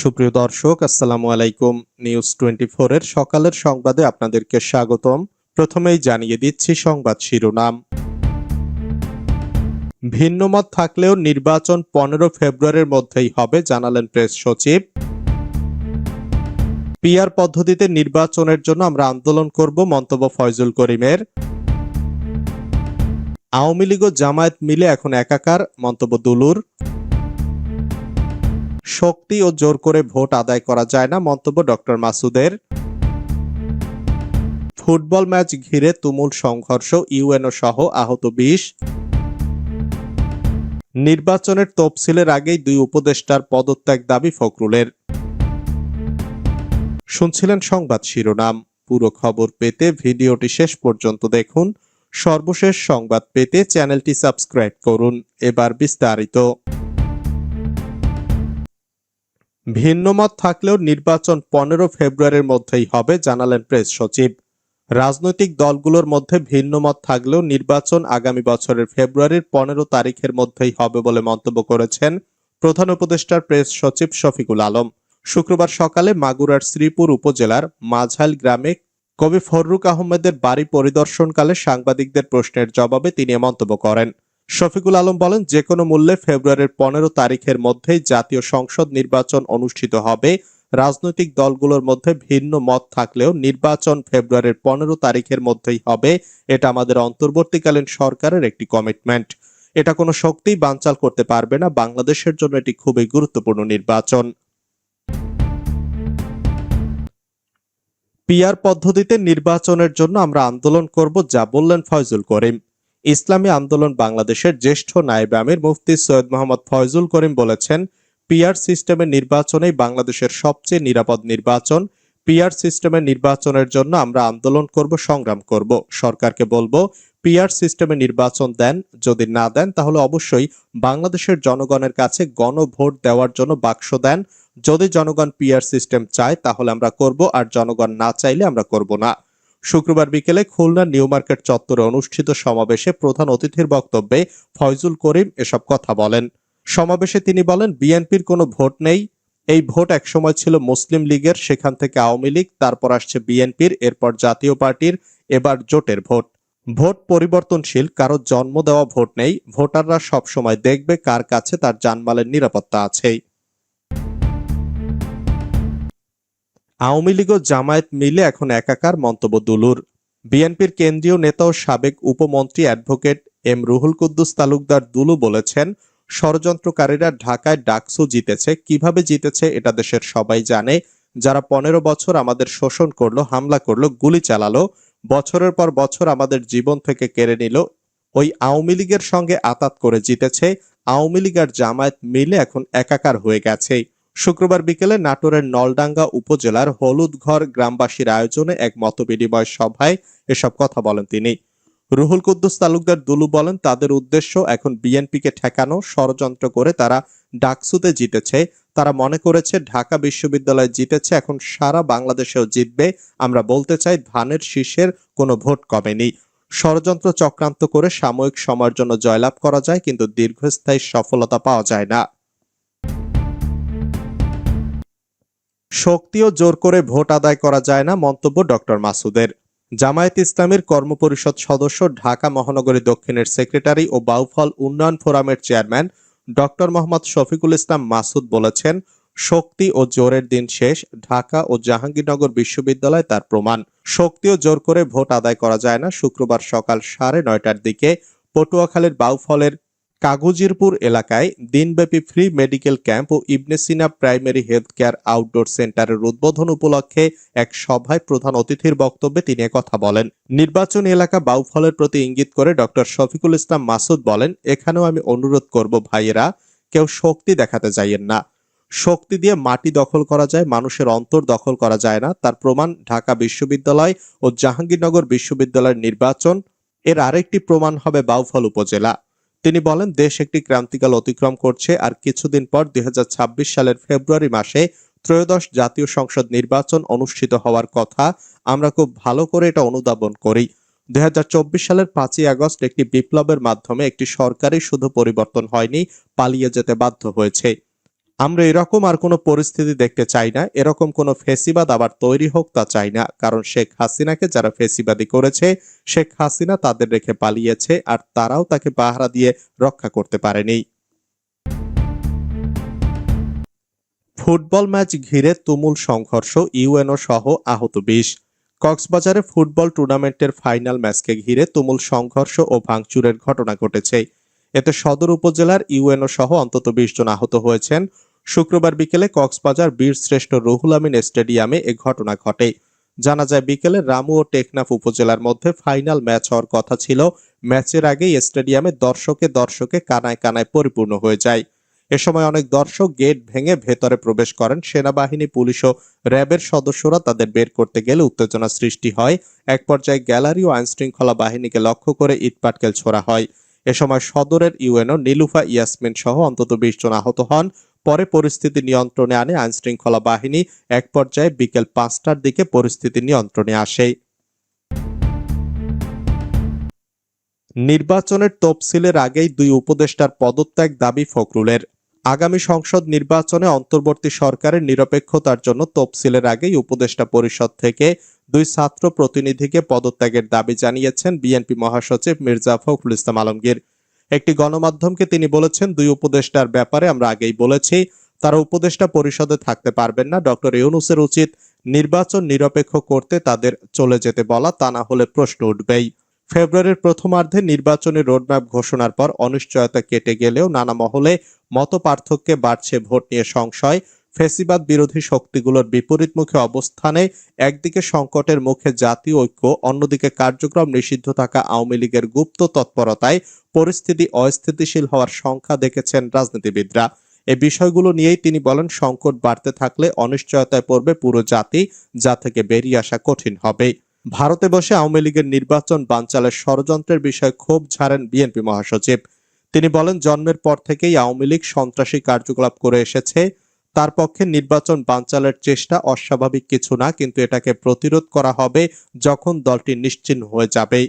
সুপ্রিয় দর্শক, আসসালামু আলাইকুম। নিউজ টোয়েন্টি এর সকালের সংবাদে আপনাদেরকে স্বাগতম। প্রথমেই জানিয়ে দিচ্ছি সংবাদ শিরোনাম। ভিন্নমত থাকলেও নির্বাচন পনেরো ফেব্রুয়ারির মধ্যেই হবে, জানালেন প্রেস সচিব। পিআর পদ্ধতিতে নির্বাচনের জন্য আমরা আন্দোলন করব, মন্তব্য ফয়জুল করিমের। আওয়ামী লীগ ও জামায়াত মিলে এখন একাকার, মন্তব্য দুলুর। শক্তি ও জোর করে ভোট আদায় করা যায় না, মন্তব্য ডক্টর মাসুদের। ফুটবল ম্যাচ ঘিরে তুমুল সংঘর্ষ, ইউএনও সহ আহত বিশ। নির্বাচনের তফসিলের আগেই দুই উপদেষ্টার পদত্যাগ দাবি ফখরুলের। শুনছিলেন সংবাদ শিরোনাম। পুরো খবর পেতে ভিডিওটি শেষ পর্যন্ত দেখুন। সর্বশেষ সংবাদ পেতে চ্যানেলটি সাবস্ক্রাইব করুন। এবার বিস্তারিত। ভিন্নমত থাকলেও নির্বাচন পনেরো ফেব্রুয়ারির মধ্যেই হবে, জানালেন প্রেস সচিব। রাজনৈতিক দলগুলোর মধ্যে ভিন্নমত থাকলেও নির্বাচন আগামী বছরের ফেব্রুয়ারির পনেরো তারিখের মধ্যেই হবে বলে মন্তব্য করেছেন প্রধান উপদেষ্টার প্রেস সচিব শফিকুল আলম। শুক্রবার সকালে মাগুরার শ্রীপুর উপজেলার মাঝাল গ্রামে কবি ফররুক আহমেদের বাড়ি পরিদর্শনকালে সাংবাদিকদের প্রশ্নের জবাবে তিনি মন্তব্য করেন। শফিকুল আলম বলেন যে কোনো মূল্যে ফেব্রুয়ারির পনেরো তারিখের মধ্যেই জাতীয় সংসদ নির্বাচন অনুষ্ঠিত হবে। রাজনৈতিক দলগুলোর মধ্যে ভিন্ন মত থাকলেও নির্বাচন ফেব্রুয়ারির পনেরো তারিখের মধ্যেই হবে। এটা আমাদের অন্তর্বর্তীকালীন সরকারের একটি কমিটমেন্ট এটা কোনো শক্তি বানচাল করতে পারবে না। বাংলাদেশের জন্য এটি খুবই গুরুত্বপূর্ণ নির্বাচন। পিআর পদ্ধতিতে নির্বাচনের জন্য আমরা আন্দোলন করব, যা বললেন ফয়জুল করিম। ইসলামী আন্দোলন বাংলাদেশের জ্যেষ্ঠ নায়েব আমির মুফতি সৈয়দ মোহাম্মদ ফয়জুল করিম বলেছেন, পিআর সিস্টেমের নির্বাচনেই বাংলাদেশের সবচেয়ে নিরাপদ নির্বাচন। পিআর সিস্টেমের নির্বাচনের জন্য আমরা আন্দোলন করব, সংগ্রাম করব। সরকারকে বলব, পিআর সিস্টেমে নির্বাচন দেন, যদি না দেন তাহলে অবশ্যই বাংলাদেশের জনগণের কাছে গণভোট দেওয়ার জন্য বাক্স দেন। যদি জনগণ পিআর সিস্টেম চায় তাহলে আমরা করব, আর জনগণ না চাইলে আমরা করব না। শুক্রবার বিকেলে খুলনা নিউ মার্কেট চত্বরে অনুষ্ঠিত সমাবেশে প্রধান অতিথির বক্তব্যে ফয়জুল করিম এসব কথা বলেন। সমাবেশে তিনি বলেন, বিএনপির কোনো ভোট নেই। এই ভোট একসময় ছিল মুসলিম লীগের, সেখান থেকে আওয়ামী লীগ, তারপর আসছে বিএনপির, এরপর জাতীয় পার্টির, এবার জোটের ভোট। ভোট পরিবর্তনশীল, কারও জন্ম দেওয়া ভোট নেই। ভোটাররা সবসময় দেখবে কার কাছে তার জানমালের নিরাপত্তা আছে। আওয়ামী লীগ ও জামায়াত মিলে এখন একাকার মন্তব্য দুলুর। বিএনপির কেন্দ্রীয় নেতা ও সাবেক উপমন্ত্রী অ্যাডভোকেট এম রুহুল কুদ্দুস তালুকদার দুলু বলেছেন, ষড়যন্ত্রকারীরা ঢাকায় ডাকসু জিতেছে, কীভাবে জিতেছে এটা দেশের সবাই জানে। যারা পনেরো বছর আমাদের শোষণ করল, হামলা করল, গুলি চালালো, বছরের পর বছর আমাদের জীবন থেকে কেড়ে নিল, ওই আওয়ামী লীগের সঙ্গে আতাত করে জিতেছে, আওয়ামী লীগ আর জামায়াত মিলে এখন একাকার হয়ে গেছে। শুক্রবার বিকেলে নাটোরের নলডাঙ্গা উপজেলার হলুদঘর গ্রামবাসীর আয়োজনে এক মতবিনিময় সভায় এসব কথা বলেন তিনি। রুহুল কুদ্দুস তালুকদার দুলু বলেন, তাদের উদ্দেশ্য এখন বিএনপিকে ঠেকানো, ষড়যন্ত্র করে তারা ডাকসুতে জিতেছে। তারা মনে করেছে ঢাকা বিশ্ববিদ্যালয় জিতেছে, এখন সারা বাংলাদেশেও জিতবে। আমরা বলতে চাই ধানের শীষের কোনো ভোট কমেনি। ষড়যন্ত্র চক্রান্ত করে সাময়িক সময়ের জন্য জয়লাভ করা যায়, কিন্তু দীর্ঘস্থায়ী সফলতা পাওয়া যায় না। শক্তি ও জোর করে ভোট আদায় করা যায় না, মন্তব্য ডক্টর মাসুদের। জামায়াত ইসলামের কর্মপরিষদ সদস্য ঢাকা মহানগরী দক্ষিণের সেক্রেটারি ও বাউফল উন্নয়ন ফোরামের চেয়ারম্যান ডক্টর মোহাম্মদ শফিকুল ইসলাম মাসুদ বলেছেন, শক্তি ও জোরের দিন শেষ, ঢাকা ও জাহাঙ্গীরনগর বিশ্ববিদ্যালয় তার প্রমাণ। শক্তি ও জোর করে ভোট আদায় করা যায় না, শুক্রবার সকাল সাড়ে নয়টার দিকে পটুয়াখালীর বাউফলের কাগজিরপুর এলাকায় দিনব্যাপী ফ্রি মেডিকেল ক্যাম্প ও Ibne Sina primary health care outdoor সেন্টারের উদ্বোধন উপলক্ষে এক সভায় প্রধান অতিথির বক্তব্যে তিনি কথা বলেন। নির্বাচন এলাকা বাউফলের প্রতি ইঙ্গিত করে ডক্টর শফিকুল ইসলাম মাসুদ বলেন, এখানেও আমি অনুরোধ করব ভাইয়েরা, কেউ শক্তি দেখাতে যাইয়েন না। শক্তি দিয়ে মাটি দখল করা যায়, মানুষের অন্তর দখল করা যায় না। তার প্রমাণ ঢাকা বিশ্ববিদ্যালয় ও জাহাঙ্গীরনগর বিশ্ববিদ্যালয়ের নির্বাচন। এর আরেকটি প্রমাণ হবে বাউফল উপজেলা। তিনি বলেন, দেশ একটি ক্রান্তিকাল অতিক্রম করছে আর কিছুদিন পর দুই হাজার ছাব্বিশ সালের ফেব্রুয়ারি মাসে ত্রয়োদশ জাতীয় সংসদ নির্বাচন অনুষ্ঠিত হওয়ার কথা আমরা খুব ভালো করে এটা অনুধাবন করি। দুই হাজার চব্বিশ সালের পাঁচই আগস্ট একটি বিপ্লবের মাধ্যমে একটি সরকারি শুধু পরিবর্তন হয়নি, পালিয়ে যেতে বাধ্য হয়েছে। আমরা এরকম আর কোনো পরিস্থিতি দেখতে চাই না। এরকম কোনো ফেসিবাদ আবার তৈরি হোক তা চাই না। কারণ শেখ হাসিনাকে যারা ফেসিবাদী করেছে, শেখ হাসিনা তাদের রেখে পালিয়েছে আর তারাও তাকে পাহারা দিয়ে রক্ষা করতে পারেনি। ফুটবল ম্যাচ ঘিরে তুমুল সংঘর্ষ, ইউএনও সহ আহত বিশ। কক্সবাজারে ফুটবল টুর্নামেন্টের ফাইনাল ম্যাচকে ঘিরে তুমুল সংঘর্ষ ও ভাঙচুরের ঘটনা ঘটেছে। এতে সদর উপজেলার ইউএনও সহ অন্তত বিশ জন আহত হয়েছেন। শুক্রবার বিকেলে কক্সবাজার বীরশ্রেষ্ঠ রুহুল আমিন স্টেডিয়ামে এ ঘটনা ঘটে। জানা যায়, বিকেলে রামু ও টেকনাফ উপজেলার মধ্যে ফাইনাল ম্যাচ হওয়ার কথা ছিল। ম্যাচের আগেই স্টেডিয়ামে দর্শকে দর্শকে কানায় কানায় পরিপূর্ণ হয়ে যায়। এ সময় অনেক দর্শক গেট ভেঙে ভেতরে প্রবেশ করেন। সেনাবাহিনী, পুলিশ ও র্যাবের সদস্যরা তাদের বের করতে গেলে উত্তেজনা সৃষ্টি হয়। এক পর্যায়ে গ্যালারি ও আইনশৃঙ্খলা বাহিনীকে লক্ষ্য করে ইটপাটকেল ছোড়া হয়। এ সময় সদরের ইউএনও নীলুফা ইয়াসমিন সহ অন্তত বিশ জন আহত হন। পরে পরিস্থিতি নিয়ন্ত্রণে আনে আইনশৃঙ্খলা বাহিনী। এক পর্যায়ে বিকেল পাঁচটার দিকে পরিস্থিতি নিয়ন্ত্রণে আসে। নির্বাচনের তফসিলের আগেই দুই উপদেষ্টার পদত্যাগ দাবি ফখরুলের। আগামী সংসদ নির্বাচনে অন্তর্বর্তী সরকারের নিরপেক্ষতার জন্য তফসিলের আগেই উপদেষ্টা পরিষদ থেকে দুই ছাত্র প্রতিনিধিকে পদত্যাগের দাবি জানিয়েছেন বিএনপি মহাসচিব মির্জা ফখরুল ইসলাম আলমগীর। একটি গণমাধ্যমকে তিনি বলেছেন, দুই উপদেষ্টার ব্যাপারে আমরা আগেই বলেছি, তারা উপদেষ্টা পরিষদে থাকতে পারবেন না। ডক্টর ইউনুসের উচিত নির্বাচন নিরপেক্ষ করতে তাদের চলে যেতে বলা, তা না হলে প্রশ্ন উঠবেই। ফেব্রুয়ারির প্রথমার্ধে নির্বাচনী রোডম্যাপ ঘোষণার পর অনিশ্চয়তা কেটে গেলেও নানা মহলে মত পার্থক্যে বাড়ছে ভোট নিয়ে সংশয়। ফেসিবাদ বিরোধী শক্তিগুলোর বিপরীতমুখী অবস্থানে একদিকে সংকটের মুখে জাতীয় ঐক্য, অন্যদিকে কার্যক্রম নিষিদ্ধ থাকা আওয়ামী লীগের গুপ্ত তৎপরতায় পরিস্থিতি অস্থিতিশীল হওয়ার সংখ্যা দেখেছেন রাজনীতিবিদরা। এই বিষয়গুলো নিয়েই তিনি বলেন, সংকট বাড়তে থাকলে অনিশ্চয়তায় পড়বে পুরো জাতি, যা থেকে বেরিয়ে আসা কঠিন হবে। ভারতে বসে আওয়ামী লীগের নির্বাচন বানচালের ষড়যন্ত্রের বিষয়ে ক্ষোভ ঝাড়েন বিএনপি মহাসচিব। তিনি বলেন, জন্মের পর থেকেই আওয়ামী লীগ সন্ত্রাসী কার্যকলাপ করে এসেছে। তার পক্ষে নির্বাচন বানচালের চেষ্টা অস্বাভাবিক কিছু না, কিন্তু এটাকে প্রতিরোধ করা হবে যখন দলটি নিশ্চিহ্ন হয়ে যাবে।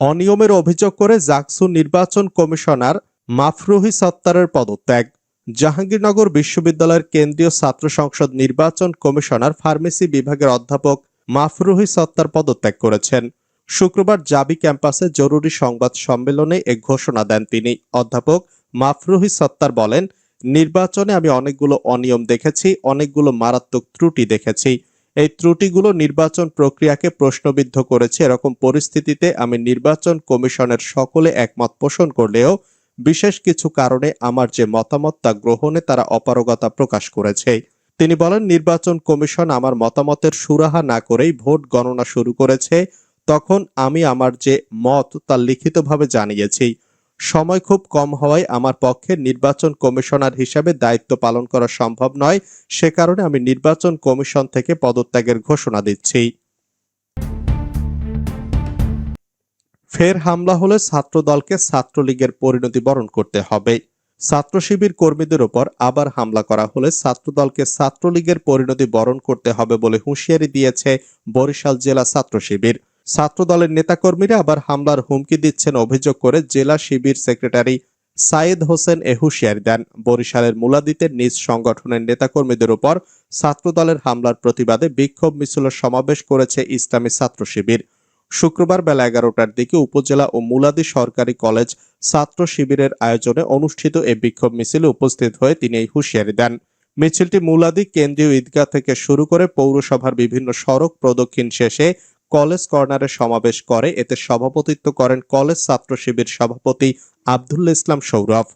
অনিয়মের অভিযোগ করে জাকসু নির্বাচন কমিশনার মাফরুহি সত্তারের পদত্যাগ। জাহাঙ্গীরনগর বিশ্ববিদ্যালয়ের কেন্দ্রীয় ছাত্র সংসদ নির্বাচন কমিশনার ফার্মেসি বিভাগের অধ্যাপক মাফরুহি সত্তার পদত্যাগ করেছেন। শুক্রবার জাবি ক্যাম্পাসে জরুরি সংবাদ সম্মেলনে এ ঘোষণা দেন তিনি। অধ্যাপক মাফরুহি সত্তার বলেন, নির্বাচনে আমি অনেকগুলো অনিয়ম দেখেছি, অনেকগুলো মারাত্মক ত্রুটি দেখেছি। এই ত্রুটিগুলো নির্বাচন প্রক্রিয়াকে প্রশ্নবিদ্ধ করেছে। এরকম পরিস্থিতিতে আমি নির্বাচন কমিশনের সকলে একমত পোষণ করলেও, বিশেষ কিছু কারণে আমার যে মতামত তা গ্রহণে তারা অপারগতা প্রকাশ করেছে। তিনি বলেন, নির্বাচন কমিশন আমার মতামতের সুরাহা না করেই ভোট গণনা শুরু করেছে। তখন আমি আমার যে মত তা লিখিতভাবে জানিয়েছি। সময় খুব কম হওয়ায় আমার পক্ষে নির্বাচন কমিশনার হিসাবে দায়িত্ব পালন করা সম্ভব নয়। সে কারণে আমি নির্বাচন কমিশন থেকে পদত্যাগের ঘোষণা দিচ্ছি। ফের হামলা হলে ছাত্র ছাত্রদলকে ছাত্রলীগের পরিণতি বরণ করতে হবে। ছাত্র শিবির কর্মীদের ওপর আবার হামলা করা হলে ছাত্রদলকে ছাত্রলীগের পরিণতি বরণ করতে হবে বলে হুঁশিয়ারি দিয়েছে বরিশাল জেলা ছাত্র শিবির। ছাত্রদলের নেতাকর্মীরা আবার হামলার হুমকি দিচ্ছেন অভিযোগ করে জেলা শিবির সেক্রেটারি সাইদ হোসেন এ হুঁশিয়ারি দেন। বরিশালের মুলাদিতে নিজ সংগঠনের নেতাকর্মীদের উপর ছাত্রদলের হামলার প্রতিবাদে বিক্ষোভ মিছিল সমাবেশ করেছে ইসলামী ছাত্র শিবির। শুক্রবার বেলা এগারোটার দিকে উপজেলা ও মুলাদি সরকারি কলেজ ছাত্র শিবিরের আয়োজনে অনুষ্ঠিত এই বিক্ষোভ মিছিলে উপস্থিত হয়ে তিনি এই হুঁশিয়ারি দেন। মিছিলটি মুলাদি কেন্দ্রীয় ঈদগাহ থেকে শুরু করে পৌরসভার বিভিন্ন সড়ক প্রদক্ষিণ শেষে কলেজ কর্নারে সমাবেশ করে। এতে সভাপতিত্ব করেন কলেজ ছাত্র শিবির সভাপতি আবদুল্লা ইসলাম সৌরভ।